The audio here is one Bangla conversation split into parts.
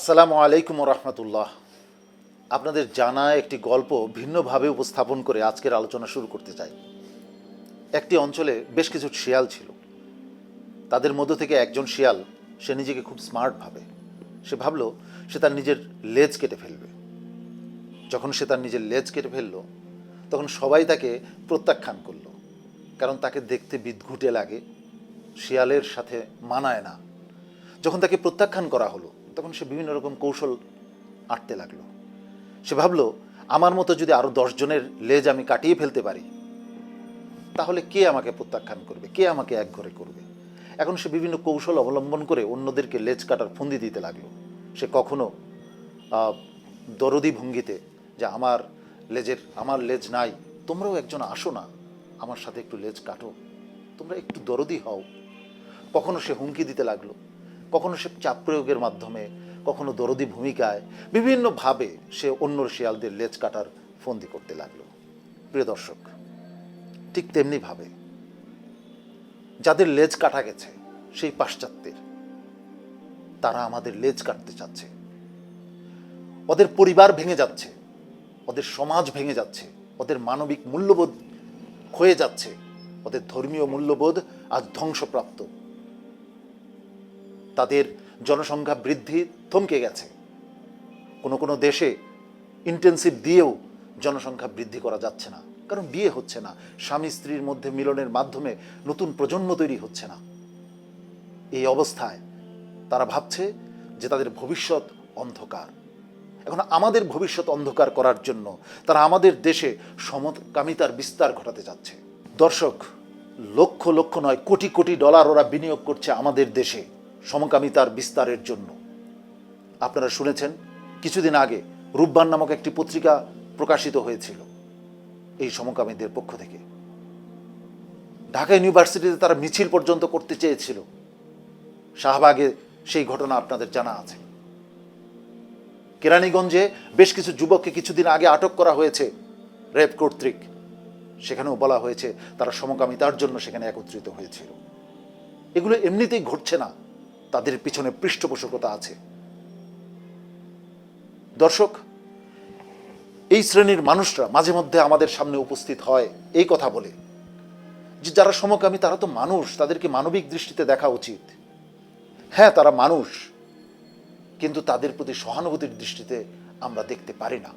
আসসালামু আলাইকুম রহমতুল্লাহ। আপনাদের জানা একটি গল্প ভিন্নভাবে উপস্থাপন করে আজকের আলোচনা শুরু করতে চাই। একটি অঞ্চলে বেশ কিছু শিয়াল ছিল। তাদের মধ্য থেকে একজন শিয়াল, সে নিজেকে খুব স্মার্ট ভাবে। সে ভাবলো, সে তার নিজের লেজ কেটে ফেলবে। যখন সে তার নিজের লেজ কেটে ফেলল, তখন সবাই তাকে প্রত্যাখ্যান করল। কারণ তাকে দেখতে বিদঘুটে লাগে, শিয়ালের সাথে মানায় না। যখন তাকে প্রত্যাখ্যান করা হলো তখন সে বিভিন্ন রকম কৌশল আঁটতে লাগল। সে ভাবলো, আমার মতো যদি আরও দশজনের লেজ আমি কাটিয়ে ফেলতে পারি, তাহলে কে আমাকে প্রত্যাখ্যান করবে? কে আমাকে এক ঘরে করবে? এখন সে বিভিন্ন কৌশল অবলম্বন করে অন্যদেরকে লেজ কাটার ফন্দি দিতে লাগল। সে কখনো দরদি ভঙ্গিতে যে আমার লেজের, আমার লেজ নাই, তোমরাও একজন আসো না, আমার সাথে একটু লেজ কাটো, তোমরা একটু দরদি হও। কখনো সে হুমকি দিতে লাগল। কখনো সে চাপ প্রয়োগের মাধ্যমে, কখনো দরদি ভূমিকায়, বিভিন্নভাবে সে অন্য শিয়ালদের লেজ কাটার ফন্দি করতে লাগল। প্রিয় দর্শক, ঠিক তেমনিভাবে যাদের লেজ কাটা গেছে, সেই পাশ্চাত্যের, তারা আমাদের লেজ কাটতে চাচ্ছে। ওদের পরিবার ভেঙে যাচ্ছে, ওদের সমাজ ভেঙে যাচ্ছে, ওদের মানবিক মূল্যবোধ ক্ষয়ে যাচ্ছে, ওদের ধর্মীয় মূল্যবোধ আজ ধ্বংসপ্রাপ্ত। তাদের জনসংখ্যা বৃদ্ধি থমকে গেছে। কোনো কোনো দেশে ইন্টেন্সিভ দিয়েও জনসংখ্যা বৃদ্ধি করা যাচ্ছে না। কারণ বিয়ে হচ্ছে না, স্বামী স্ত্রীর মধ্যে মিলনের মাধ্যমে নতুন প্রজন্ম তৈরি হচ্ছে না। এই অবস্থায় তারা ভাবছে যে তাদের ভবিষ্যৎ অন্ধকার। এখন আমাদের ভবিষ্যৎ অন্ধকার করার জন্য তারা আমাদের দেশে সমকামিতার বিস্তার ঘটাতে যাচ্ছে। দর্শক, লক্ষ লক্ষ নয়, কোটি কোটি ডলার ওরা বিনিয়োগ করছে আমাদের দেশে। সমকামিতার বিস্তারের জন্য। আপনারা শুনেছেন, কিছুদিন আগে রূপবান নামক একটি পত্রিকা প্রকাশিত হয়েছিল এই সমকামীদের পক্ষ থেকে। ঢাকা ইউনিভার্সিটিতে তারা মিছিল পর্যন্ত করতে চেয়েছিল। শাহবাগে সেই ঘটনা আপনাদের জানা আছে। কেরানীগঞ্জে বেশ কিছু যুবককে কিছুদিন আগে আটক করা হয়েছে রেপ কর্তৃক। সেখানেও বলা হয়েছে, তারা সমকামিতার জন্য সেখানে একত্রিত হয়েছিল। এগুলো এমনিতেই ঘটছে না। তাদের পিছনে পৃষ্ঠপোষকতা আছে। দর্শক, এই শ্রেণির মানুষরা মাঝে মধ্যে আমাদের সামনে উপস্থিত হয় এই কথা বলে যে যারা সমকামী, তারা তো মানুষ, তাদেরকে মানবিক দৃষ্টিতে দেখা উচিত। হ্যাঁ তারা মানুষ, কিন্তু তাদের প্রতি সহানুভূতির দৃষ্টিতে আমরা দেখতে পারি না।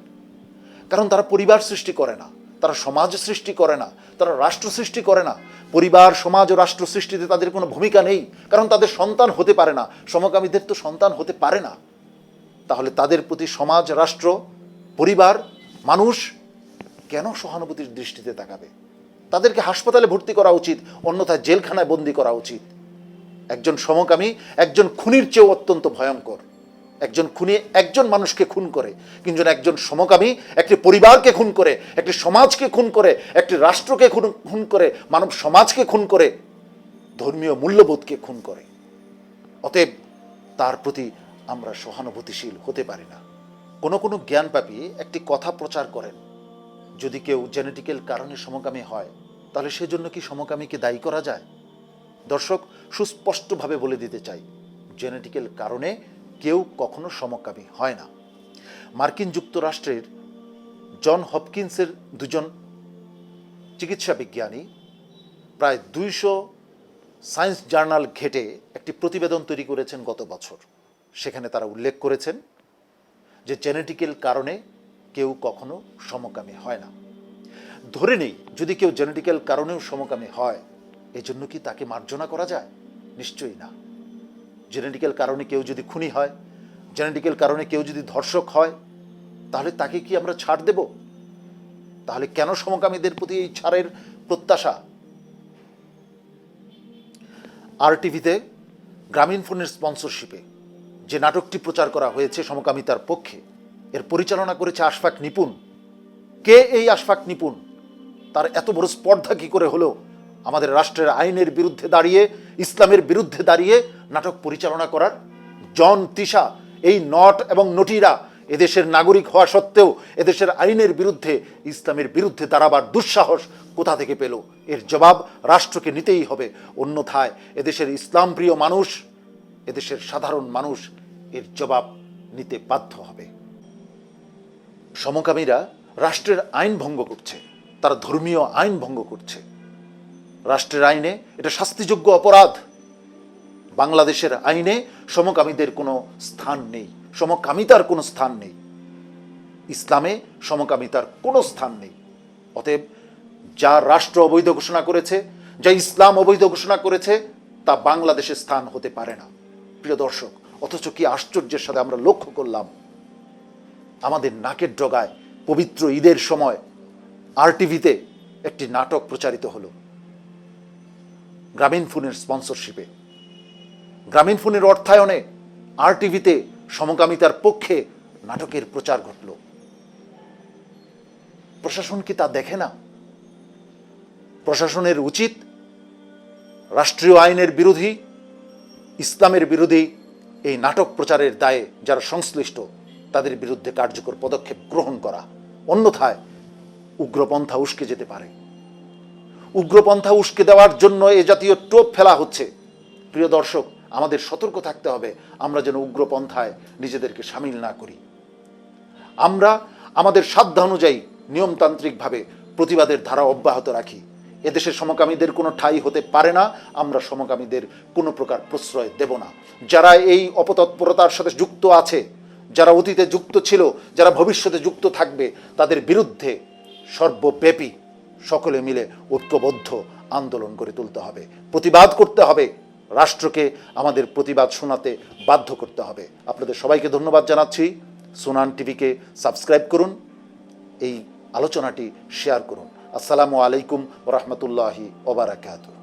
কারণ তারা পরিবার সৃষ্টি করে না। তারা সমাজ সৃষ্টি করে না, তারা রাষ্ট্র সৃষ্টি করে না। পরিবার, সমাজ ও রাষ্ট্র সৃষ্টিতে তাদের কোনো ভূমিকা নেই, কারণ তাদের সন্তান হতে পারে না, সমকামীদের তো সন্তান হতে পারে না। তাহলে তাদের প্রতি সমাজ, রাষ্ট্র, পরিবার, মানুষ কেন সহানুভূতির দৃষ্টিতে তাকাবে? তাদেরকে হাসপাতালে ভর্তি করা উচিত, অন্যথায় জেলখানায় বন্দি করা উচিত। একজন সমকামী, একজন খুনির চেয়েও অত্যন্ত ভয়ঙ্কর। একজন খুনি একজন মানুষকে খুন করে, কিন্তু একজন সমকামী একটি পরিবারকে খুন করে, একটি সমাজকে খুন করে, একটি রাষ্ট্রকে খুন খুন করে, মানব সমাজকে খুন করে, ধর্মীয় মূল্যবোধকে খুন করে। অতএব তার প্রতি আমরা সহানুভূতিশীল হতে পারি না। কোনো কোনো জ্ঞানপাপী একটি কথা প্রচার করেন, যদি কেউ জেনেটিক্যাল কারণে সমকামী হয়, তাহলে সেজন্য কি সমকামীকে দায়ী করা যায়? দর্শক, সুস্পষ্টভাবে বলে দিতে চাই, জেনেটিক্যাল কারণে কেউ কখনো সমকামী হয় না। মার্কিন যুক্তরাষ্ট্রের জন হপকিন্সের দুজন চিকিৎসা বিজ্ঞানী প্রায় দুইশো সায়েন্স জার্নাল ঘেটে একটি প্রতিবেদন তৈরি করেছেন গত বছর। সেখানে তারা উল্লেখ করেছেন যে জেনেটিক্যাল কারণে কেউ কখনো সমকামী হয় না। ধরে নেই, যদি কেউ জেনেটিক্যাল কারণেও সমকামী হয়, এজন্য কি তাকে মার্জনা করা যায়? নিশ্চয়ই না। জেনেটিক্যাল কারণে কেউ যদি খুনি হয় জেনেটিক্যাল কারণে কেউ যদি ধর্ষক হয়, তাহলে তাকে কি আমরা ছাড় দেব? তাহলে কেন সমকামীদের প্রতি এই ছাড়ের প্রত্যাশা? আর টিভিতে গ্রামীণ ফোনের স্পন্সরশিপে যে নাটকটি প্রচার করা হয়েছে সমকামিতার পক্ষে, এর পরিচালনা করেছে আশফাক নিপুণ। কে এই আশফাক নিপুণ? তার এত বড় স্পর্ধা কি করে হলো? আমাদের রাষ্ট্রের আইনের বিরুদ্ধে দাঁড়িয়ে, ইসলামের বিরুদ্ধে দাঁড়িয়ে নাটক পরিচালনা করার জন তিশা এই নট এবং নটিরা এদেশের নাগরিক হওয়া সত্ত্বেও এদেশের আইনের বিরুদ্ধে, ইসলামের বিরুদ্ধে দাঁড়াবার দুঃসাহস কোথা থেকে পেল? এর জবাব রাষ্ট্রকে নিতেই হবে। অন্যথায় এদেশের ইসলাম প্রিয় মানুষ, এদেশের সাধারণ মানুষ এর জবাব নিতে বাধ্য হবে। সমকামীরা রাষ্ট্রের আইন ভঙ্গ করছে, তারা ধর্মীয় আইন ভঙ্গ করছে। রাষ্ট্রের আইনে এটা শাস্তিযোগ্য অপরাধ। বাংলাদেশের আইনে সমকামীদের কোনো স্থান নেই, সমকামিতার কোনো স্থান নেই। ইসলামে সমকামিতার কোনো স্থান নেই। অতএব যা রাষ্ট্র অবৈধ ঘোষণা করেছে, যা ইসলাম অবৈধ ঘোষণা করেছে, তা বাংলাদেশের স্থান হতে পারে না। প্রিয় দর্শক, অথচ কি আশ্চর্যের সাথে আমরা লক্ষ্য করলাম, আমাদের নাকের ডগায় পবিত্র ঈদের সময় আর টিভিতে একটি নাটক প্রচারিত হলো। গ্রামীণ ফোনের স্পন্সরশিপে। গ্রামীণ ফোনের অর্থায়নে আর টিভিতে সমকামিতার পক্ষে নাটকের প্রচার ঘটল। প্রশাসন কি তা দেখে না? প্রশাসনের উচিত রাষ্ট্রীয় আইনের বিরোধী, ইসলামের বিরোধী এই নাটক প্রচারের দায়ে যারা সংশ্লিষ্ট, তাদের বিরুদ্ধে কার্যকর পদক্ষেপ গ্রহণ করা। অন্যথায় উগ্রপন্থা উস্কে যেতে পারে। উগ্রপন্থা উস্কে দেওয়ার জন্য এ জাতীয় টোপ ফেলা হচ্ছে। প্রিয় দর্শক আমাদের সতর্ক থাকতে হবে। আমরা যেন উগ্রপন্থায় নিজেদেরকে সামিল না করি। আমরা আমাদের সাধ্য অনুযায়ী নিয়মতান্ত্রিকভাবে প্রতিবাদের ধারা অব্যাহত রাখি। এদেশে সমকামীদের কোনো ঠাঁই হতে পারে না। আমরা সমকামীদের কোনো প্রকার প্রশ্রয় দেব না। যারা এই অপতৎপরতার সাথে যুক্ত আছে, যারা অতীতে যুক্ত ছিল, যারা ভবিষ্যতে যুক্ত থাকবে, তাদের বিরুদ্ধে সর্বব্যাপী সকলে মিলে ঐক্যবদ্ধ আন্দোলন করে তুলতে হবে। প্রতিবাদ করতে হবে। রাষ্ট্রকে আমাদের প্রতিবাদ শোনাতে বাধ্য করতে হবে। আপনাদের সবাইকে ধন্যবাদ জানাচ্ছি। সুনান টিভিকে সাবস্ক্রাইব করুন। এই আলোচনাটি শেয়ার করুন। আসসালামু আলাইকুম রহমতুল্লাহি ওবারাকাতুহ